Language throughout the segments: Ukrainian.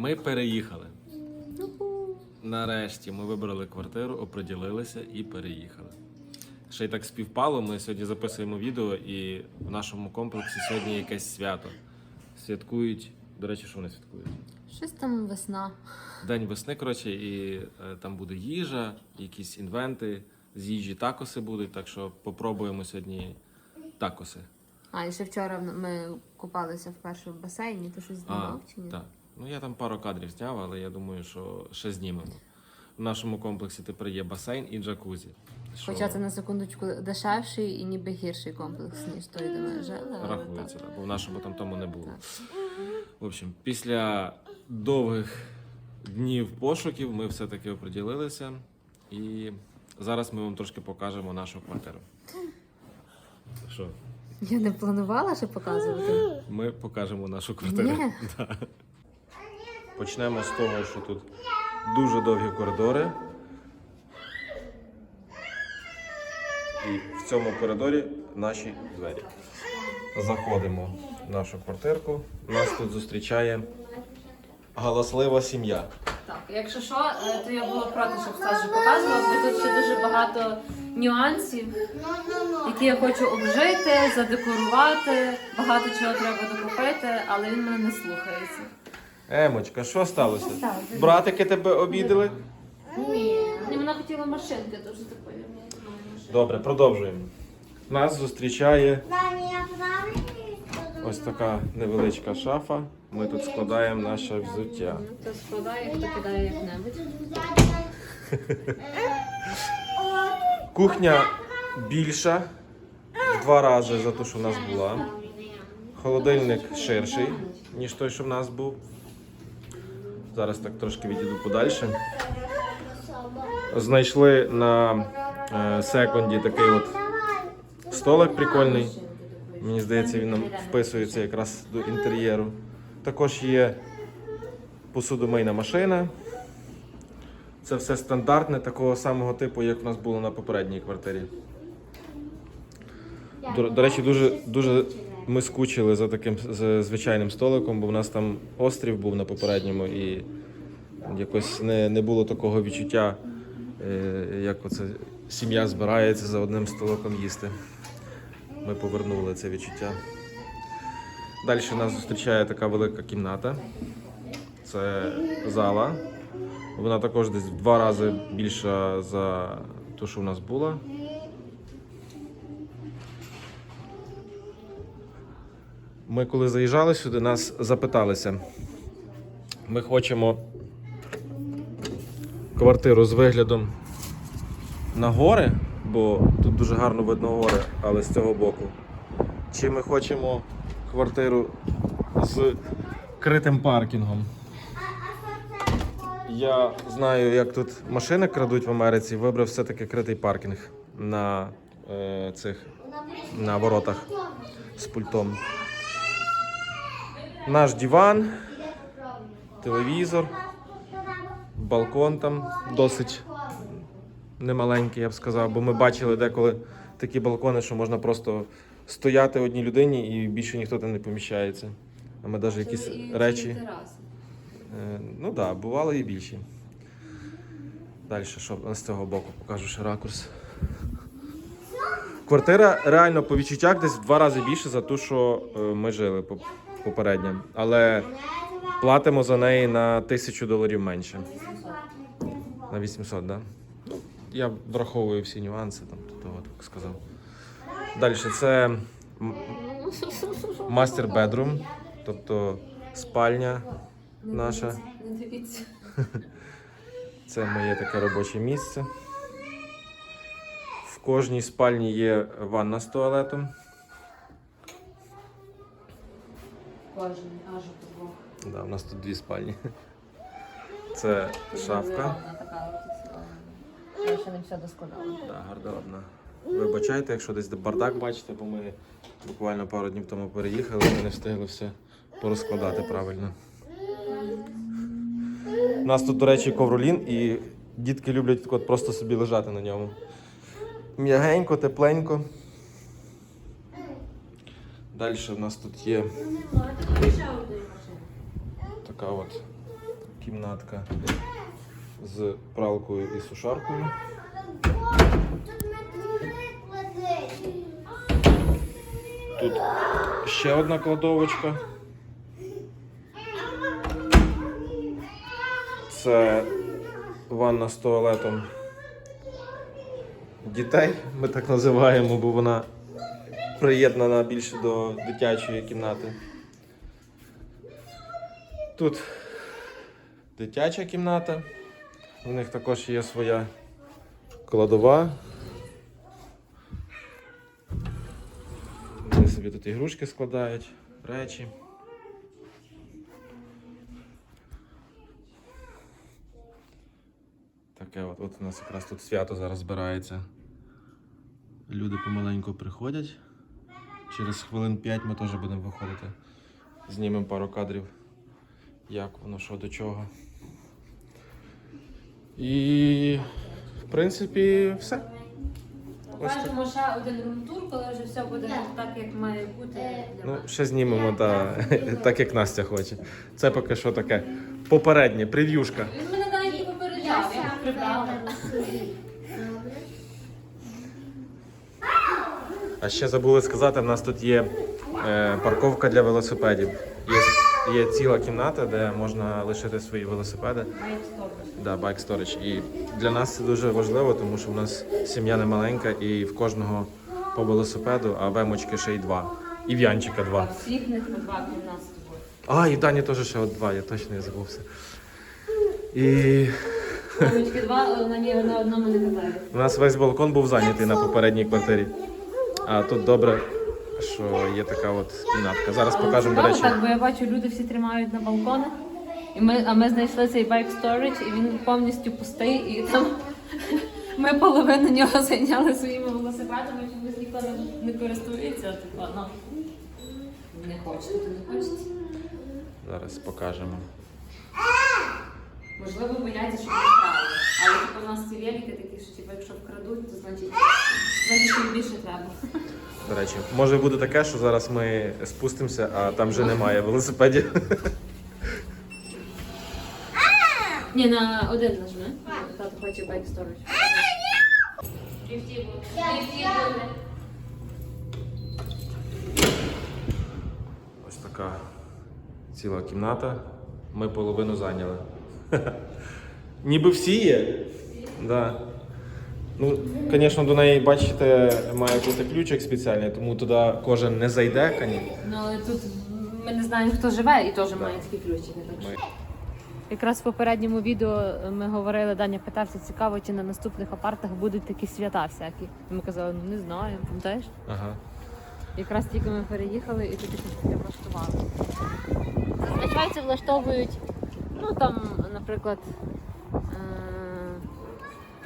Ми переїхали. Нарешті ми вибрали квартиру, оприділилися і переїхали. Ще й так співпало. Ми сьогодні записуємо відео, і в нашому комплексі сьогодні якесь свято. Святкують. До речі, що вони святкують? Щось там весна. День весни, коротше, і е, там буде їжа, якісь інвенти. З їжі такоси будуть, так що попробуємо сьогодні такоси. А, і ще вчора ми купалися вперше в басейні, то щось знімав чи ні? так. Ну я там пару кадрів зняв, але я думаю, що ще знімемо. В нашому комплексі тепер є басейн і джакузі. що Хоча це на секундочку дешевший і ніби гірший комплекс, ніж той, де ми жили. але рахується, так. так, бо в нашому там тому не було. Так. В общем, після довгих днів пошуків ми все-таки оприділилися. І зараз ми вам трошки покажемо нашу квартиру. Що? Я не планувала ще показувати. Ми покажемо нашу квартиру. Ні. Да. Почнемо з того, що тут дуже довгі коридори. І в цьому коридорі наші двері. Заходимо в нашу квартирку. Нас тут зустрічає галаслива сім'я. Так, якщо що, е, то я була проти, щоб Стас же показував, бо тут ще дуже багато нюансів, які я хочу обжити, задекорувати, багато чого треба докупити, але він мене не слухається. Емочка, що сталося? сталося? Братики тебе обідали? Ні, Ні, вона хотіла машинки, дуже такої. Добре, продовжуємо. Нас зустрічає ось така невеличка шафа. Ми тут складаємо наше взуття. Хто складає, хто кидає як-небудь. Кухня більша в два рази за те, що в нас була. Холодильник ширший, ніж той, що в нас був. Зараз так трошки відійду подальше. Знайшли на е, секунді такий от столик прикольний. Мені здається, він нам вписується якраз до інтер'єру. Також є посудомийна машина. Це все стандартне, такого самого типу, як в нас було на попередній квартирі. До, до речі, дуже, дуже ми скучили за таким звичайним столиком, бо в нас там острів був на попередньому і якось не, не було такого відчуття, е, як оце сім'я збирається за одним столиком їсти. Ми повернули це відчуття. Далі нас зустрічає така велика кімната. Це зала. Вона також десь в два рази більша за ту, що в нас була. Ми коли заїжджали сюди, нас запиталися. Ми хочемо квартиру з виглядом на гори, бо тут дуже гарно видно гори, але з цього боку. Чи ми хочемо квартиру з критим паркінгом? Я знаю, як тут машини крадуть в Америці. Вибрав все-таки критий паркінг на е, цих на воротах з пультом. Наш диван, телевізор, балкон там досить немаленький, я б сказав, бо ми бачили деколи такі балкони, що можна просто стояти одній людині і більше ніхто там не поміщається. А ми навіть якісь речі. Е, Ну так, да, бувало і більші. Далі, що з цього боку покажу ще ракурс. Квартира реально по відчуттях десь в два рази більше за ту, що е, ми жили поп- попередньо. Але платимо за неї на тисячу доларів менше. На 800, так? Да? Я враховую всі нюанси, там, того так сказав. Далі це мастер бедрум, тобто спальня наша. Не дивіться. Це моє таке робоче місце. В кожній спальні є ванна з туалетом. Кожен, аж у двох. Да, у нас тут дві спальні. Це шафка. Я ще не все доскладала. Да, гардеробна. Вибачайте, якщо десь бардак бачите, бо ми буквально пару днів тому переїхали, ми не встигли все порозкладати правильно. У нас тут, до речі, ковролін, і дітки люблять от просто собі лежати на ньому. М'ягенько, тепленько. Далі в нас тут є така от кімнатка з пралкою і сушаркою. Тут. Ще одна кладовочка. Це ванна з туалетом дітей, ми так називаємо, бо вона приєднана більше до дитячої кімнати. Тут дитяча кімната. У них також є своя кладова. Вони собі тут ігрушки складають, речі. Таке от, от у нас якраз тут свято зараз збирається. Люди помаленьку приходять. Через хвилин 5 ми теж будемо виходити. Знімемо пару кадрів, як воно, що до чого. І в принципі все. Покажемо ще один румтур, коли вже все буде так, як має бути Ну, ще знімемо, та, так як Настя хоче. Це поки що таке попереднє, прев'юшка. Він мене навіть не попереджав, я прибрала. А ще забули сказати, в нас тут є е, парковка для велосипедів. Є, є ціла кімната, де можна лишити свої велосипеди. Да, байк сторич. І для нас це дуже важливо, тому що в нас сім'я не маленька і в кожного по велосипеду, а вемочки ще й два. І в Янчика два. Всіх них по два з тобою. А, і в Дані теж ще от два, я точно не забувся. І Мамочки два, але на ній на одному не катає. У нас весь балкон був зайнятий на попередній квартирі. А тут добре, що є така от кімнатка. Зараз покажемо, до речі. так, бо я бачу, люди всі тримають на балконах. І ми, а ми знайшли цей байк сторіч, і він повністю пустий, і там ми половину нього зайняли своїми велосипедами, чомусь ніхто не, не користується. Типа, ну не хочете, то не хочете. Зараз покажемо. Можливо, бояться, що не вкрали. Але типу, у нас ці велики такі, що типу, якщо вкрадуть, то значить, значить їм більше треба. До речі, може буде таке, що зараз ми спустимося, а там вже немає велосипедів. Ні, на один нажми. Тато хоче байк буде. Буде. Ось така ціла кімната. Ми половину зайняли. Ніби всі є. Да. Ну, звісно, до неї, бачите, має бути ключик спеціальний, тому туди кожен не зайде. коні- Ну, але тут ми не знаємо, хто живе і теж має такі ключики. Так що. Якраз в попередньому відео ми говорили, Даня питався, цікаво, чи на наступних апартах будуть такі свята всякі. І Ми казали, ну не знаю, пам'ятаєш? Ага. Якраз тільки ми переїхали і тоді щось таке влаштували. Зазвичай це влаштовують, ну там, наприклад,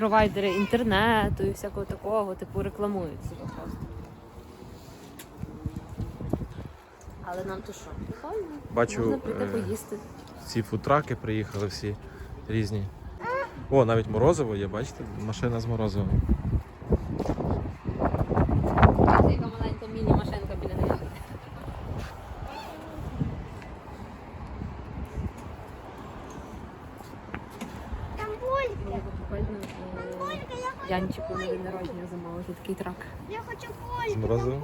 провайдери інтернету і всякого такого, типу рекламують себе просто. Але нам то що? Прикольно. Бачу, Можна прийти е, поїсти. Ці футраки приїхали всі різні. О, навіть морозиво є, бачите? Машина з морозивом. Яка маленька міні-машинка біля неї. Там Булька. Було б прикольно е, Янчику на день народження замовити такий трак. Я хочу З Бульку. морозивом?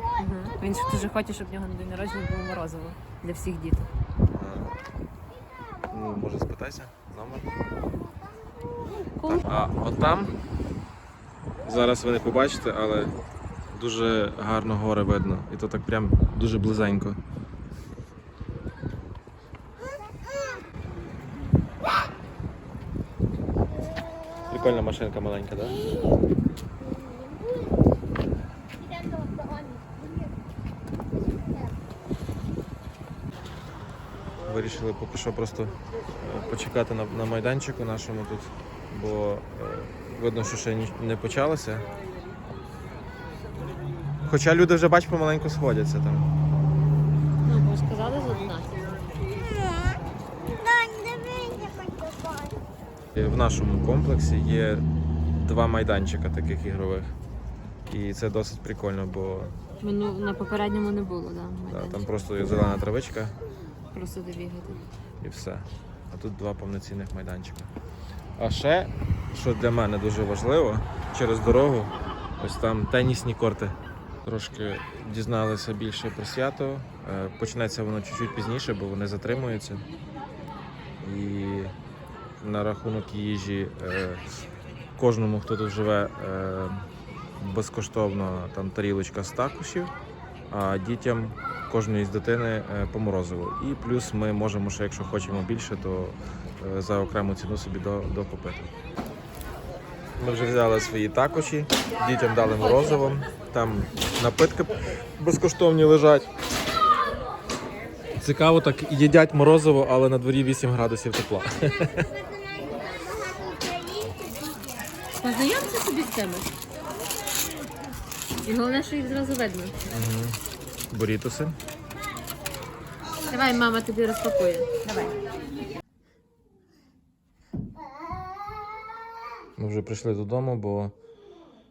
Він ж дуже хоче, щоб в нього на день народження було морозиво для всіх діток. Ну, може спитайся, номер. А от там зараз ви не побачите, але дуже гарно гори видно. І то так прям дуже близенько. Прикольна машинка маленька, так? Да? Вирішили поки що просто е, почекати на, на майданчику нашому тут, бо е, видно, що ще не почалося. Хоча люди вже бач помаленьку сходяться там. Ну, бо сказали з 11. Дань, дивись, я хочу В нашому комплексі є два майданчика таких ігрових. І це досить прикольно, бо Ну, на попередньому не було, да, да, там просто зелена травичка Просто добігати. і все. а тут два повноцінних майданчика. А ще, що для мене дуже важливо, через дорогу, ось там тенісні корти. Трошки дізналися більше про свято. Е, Почнеться воно чуть-чуть пізніше, бо вони затримуються. І на рахунок їжі е, кожному, хто тут живе, е, безкоштовно там тарілочка з такушів, а дітям кожної з дитини е, по морозиву. І плюс ми можемо ще, якщо хочемо більше, то е, за окрему ціну собі докупити. Ми вже взяли свої такоші, дітям дали морозиво, там напитки безкоштовні лежать. Цікаво, так їдять морозиво, але на дворі 8 градусів тепла. Познайомся собі з цими. І головне, що їх зразу видно. Бурітоси. Давай, мама тобі розпакує. Давай. Ми вже прийшли додому, бо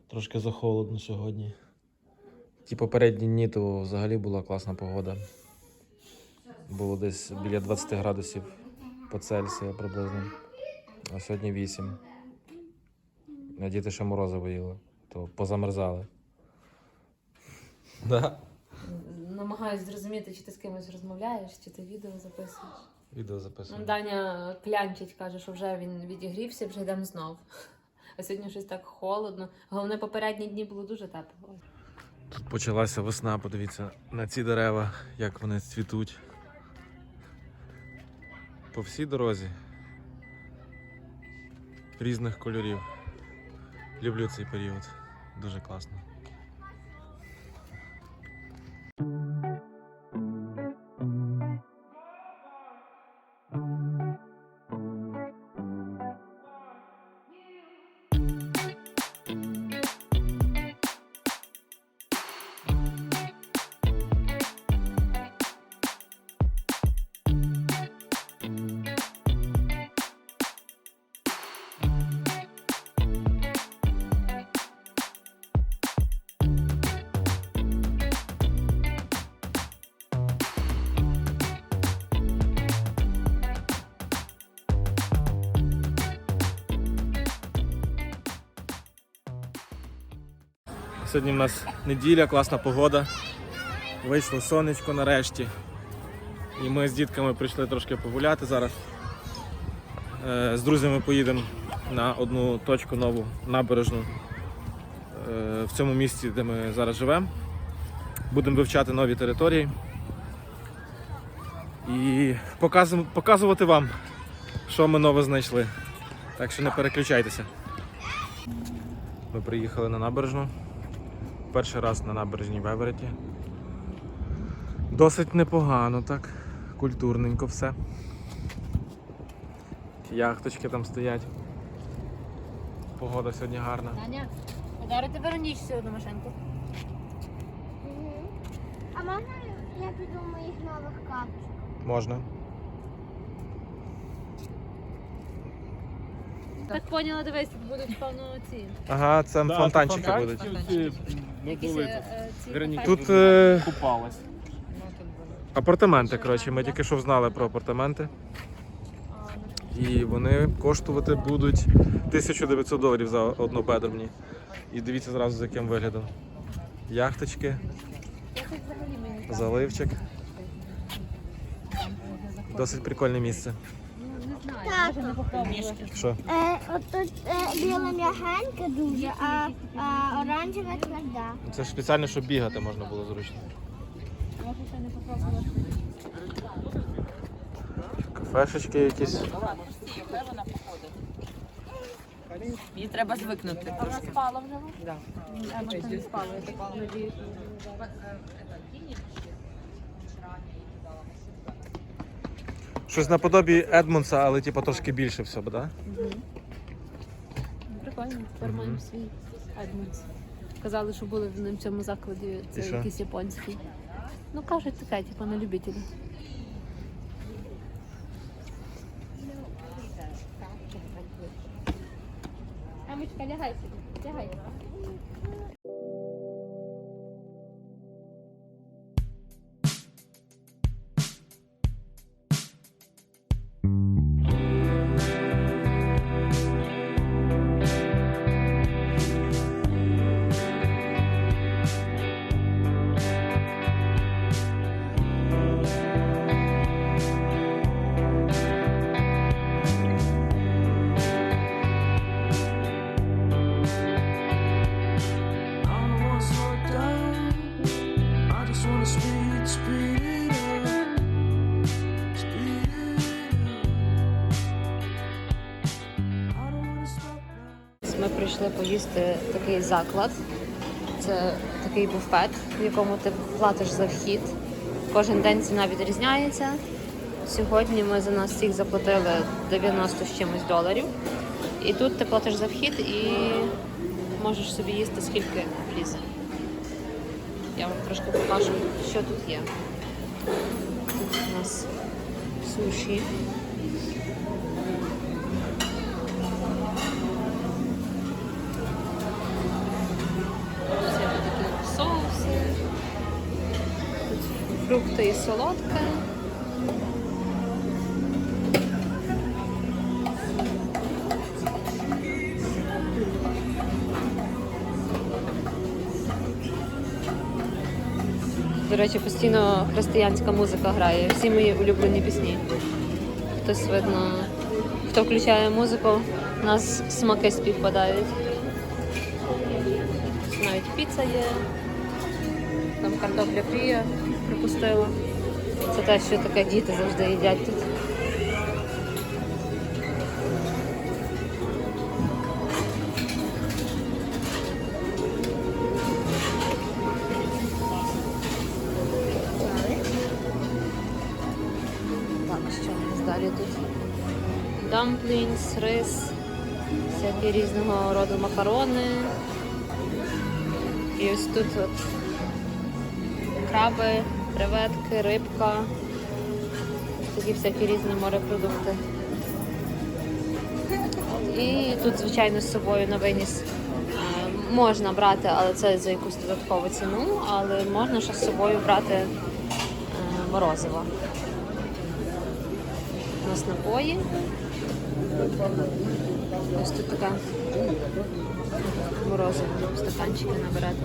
трошки захолодно сьогодні. Ті попередні дні то взагалі була класна погода. Було десь біля 20 градусів по Цельсія приблизно. А сьогодні 8. А діти ще морозиво їли, то позамерзали. Да? Намагаюсь зрозуміти, чи ти з кимось розмовляєш, чи ти відео записуєш. Відео записуємо. Даня клянчить, каже, що вже він відігрівся, вже йдемо знов. А сьогодні щось так холодно. Головне, попередні дні було дуже тепло. Тут почалася весна, подивіться на ці дерева, як вони цвітуть. По всій дорозі. Різних кольорів. Люблю цей період. Дуже класно. Сьогодні в нас неділя, класна погода. Вийшло сонечко нарешті. І ми з дітками прийшли трошки погуляти зараз. Е, З друзями поїдемо на одну точку нову набережну е, в цьому місті, де ми зараз живемо. Будемо вивчати нові території і показувати вам, що ми нове знайшли. Так що не переключайтеся. Ми приїхали на набережну. Перший раз на набережній Вевереті. Досить непогано так. Культурненько все. Яхточки там стоять. Погода сьогодні гарна. Даня, подарити Веронічці ще одну машинку. А можна я піду в моїх нових капчиках? Можна. Так поняла, дивись, тут будуть певно ці. Ага, це Да, фонтанчики фонтанчики будуть. ці, ну, Якісь були е, е, ці Вероніка. Тут е, купалась. апартаменти, коротше, ми тільки що взнали про апартаменти. І вони коштувати будуть 1900 доларів за однобедромні. І дивіться зразу за яким виглядом. Яхточки, Якось взагалі мені там, заливчик. Досить прикольне місце. Так. попробувала. Що? Е, от тут е, біла м'ягенька дуже, а, а оранжева тверда. Це ж спеціально, щоб бігати можна було зручно. Кафешечки якісь. Їй треба звикнути трошки. Спала вже? Не спала, я так Щось наподобі Едмонса, але типу трошки більше всього, так? Прикольно, тепер маємо свій Едмонс. Казали, що були в цьому закладі, це що? якийсь японський. Ну, кажуть, таке, типу, на любителя. Амочка, лягай собі, лягай. Поїсти такий заклад. Це такий буфет, в якому ти платиш за вхід. Кожен день ціна відрізняється. Сьогодні ми за нас всіх заплатили 90 з чимось доларів. І тут ти платиш за вхід і можеш собі їсти скільки влізе. Я вам трошки покажу, що тут є. Тут у нас суші. Тут і солодке. До речі, постійно християнська музика грає. Всі мої улюблені пісні. Хтось видно, хто включає музику, у нас смаки співпадають. Навіть піца є. Там картопля фрія припустила. Це те, що таке діти завжди їдять тут. Так, що у нас далі тут? Дамплінс, рис, всякі різного роду макарони. І ось тут от краби, Креветки, рибка. Такі всякі різні морепродукти. І тут, звичайно, з собою на виніс е, можна брати, але це за якусь додаткову ціну, але можна ще з собою брати е, морозиво. У нас напої. Ось тут така морозиво стаканчики набирати.